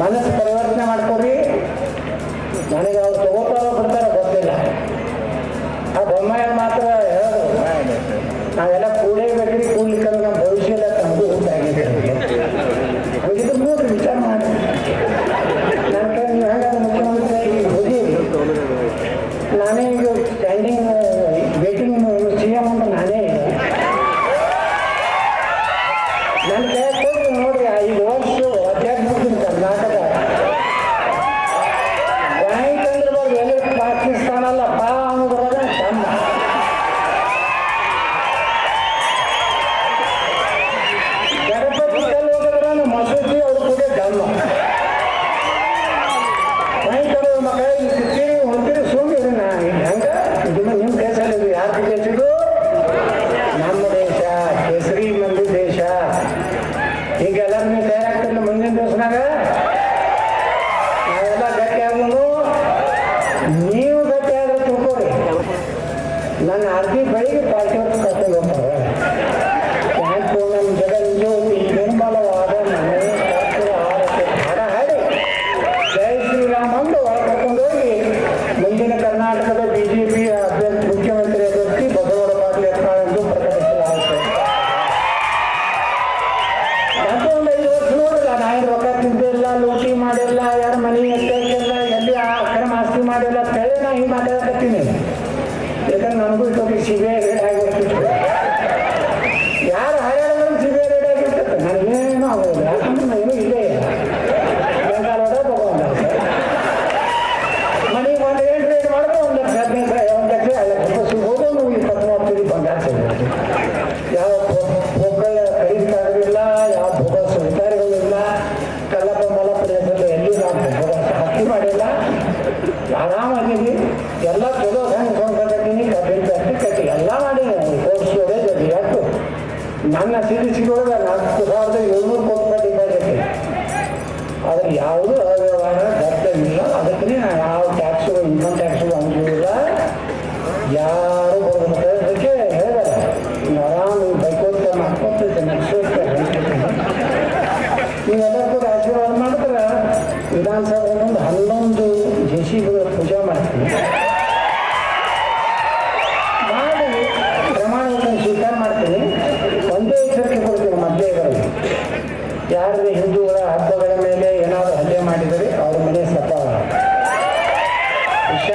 ಮನಸ್ಸು ಪರಿವರ್ತನೆ ಮಾಡ್ಕೊಡ್ರಿ. ನನಗೆ ಅವ್ರು ತಗೋತಾರೋ ಬಿಡ್ತಾರೋ ಗೊತ್ತಿಲ್ಲ. ಆ ಬೊಮ್ಮಾಯ ಮಾತ್ರ ಹೇಳೋದು. ನಾವೆಲ್ಲ ಕೂಡೇಬೇಕ್ರಿ ಕೂಡ್ಲಿಕ್ಕೆ ನಮ್ಮ ಭವಿಷ್ಯ ಎಲ್ಲ ಉಂಟಾಗಿದೆ ಹಂಗಿದ್ರೆ ನೋಡ್ರಿ ವಿಚಾರ ಮಾಡಿ. ನನ್ನ ನೀವು ಹೆಂಗಾದ್ರೆ ಮುಖ್ಯಮಂತ್ರಿ ಹೋಗಿ ನಾನೇ ಈಗ ಸ್ಟ್ಯಾಂಡಿಂಗ್ ವೇಟಿಂಗ್ ಸಿ ಎಂ ಅಂತ ನಾನೇ ನನ್ನ ಅರ್ಜಿ ಬೆಳಿಗ್ಗೆ ಪಾರ್ಟಿ ಅವ್ರ ಕರ್ಕೊಂಡು ಹೋಗ್ತಾರೆ ಯಾಕೆ ನಮ್ಮ ಜಗಜ್ಯೋತಿ ನಿರ್ಮಲವಾದ ಮನೆ ಕರ್ಪೂರ ಆರತಿ ಹಾಡ ಕರ್ಕೊಂಡು ಹೋಗಿ. ಕರ್ನಾಟಕದ ಬಿಜೆಪಿ ಅಭ್ಯರ್ಥಿ, ಮುಖ್ಯಮಂತ್ರಿ ಅಭ್ಯರ್ಥಿ ಬಸವಗೌಡ ಪಾಟೀಲ್ ಯತ್ನಾಳ್ ಎಂದು ಒಂದು ಐದು ರೊಕ್ಕ ಲೂಟಿ ಮಾಡಿಲ್ಲ, ಯಾರ ಮನೆ ಯಾಕಂದ್ರೆ ನನಗೂ ಇಷ್ಟೊಂದು ಸಿ ಬಿ ಐ ರೇಡ್ ಆಗಿಬಿಡ್ತಿತ್ತು ಯಾರು ಹರ್ಯಾಣದಲ್ಲಿ ಸಿ ಬಿ ಐ ರೇಡ್ ಆಗಿರ್ತದೆ ನನಗೇನು ಆಗೋದಿಲ್ಲ. ಯಾಕಂದ್ರೆ ನಾನು ಇಲ್ಲೇ ಇಲ್ಲ. ಬೆಂಗಾಲೋಡ ತಗೊಂಡ ಮನೆಗೆ ಒಂದು ಏನು ರೇಟ್ ಮಾಡಿದ್ರೆ? ಒಂದು ಲಕ್ಷ, ಹದಿನೈದು ಸಾವಿರ ಒಂದು ಲಕ್ಷ, ಐದು ಲಕ್ಷ ಸಿಗ್ಬೋದು ನೀವು ಇಪ್ಪತ್ತು, ಮೂವತ್ತು ಬಂಗಾರ ಸಿಗ್ಬೋದು. ಯಾವ ಪೊಕ್ಕಳ ಇಲ್ಲ ಯಾವ ಬೋಗಸ್ ಅಧಿಕಾರಿಗಳಿಲ್ಲ ಕಲ್ಲಪ್ಪ ಹೆಸರಲ್ಲಿ ಎಲ್ಲಿ ನಾವು ಹತ್ತಿ ಮಾಡಿಲ್ಲ. ಆರಾಮಾಗೀನಿ ಎಲ್ಲ ಚಲೋ ಹೆಂಗೆ ಸಿಡಿ ಸಿಗೋದ ನಾಲ್ಕು ಸಾವಿರದ ಏಳ್ನೂರು ಕೋಟಿ ರೂಪಾಯಿ ಡಿಪಾಸಿಟ್ ಆದ್ರೆ ಯಾವುದೂ ಅವ್ಯವಹಾರ ದತ್ತವಿಲ್ಲ ಅದಕ್ಕೆ ಯಾವ ಟ್ಯಾಕ್ಸ್ ಇನ್ಕಮ್ ಟ್ಯಾಕ್ಸ್ ಅನುಕೂಲ ಯಾರು ಅದಕ್ಕೆ ಹೇಳಿದಾರೆ ನೀವು ಆರಾಮ್ ಬೈಕೋತ ಮಾಡ್ಕೊತಿದ್ದೆ ನಡ್ಸೋಕೆ ನೀವೆಲ್ಲ ಕೂಡ ಆಶೀರ್ವಾದ ಮಾಡಿದ್ರೆ ವಿಧಾನಸಭೆ ಹನ್ನೊಂದು ಜೆ ಸಿ ಪೂಜೆ ಮಾಡ್ತೀವಿ ಯಾರು ಹಿಂದೂಗಳ ಹಬ್ಬಗಳ ಮೇಲೆ ಏನಾದರೂ ಹಲ್ಲೆ ಮಾಡಿದರೆ ಅವ್ರ ಮನೆ ಸತ್ತ ಇಷ್ಟ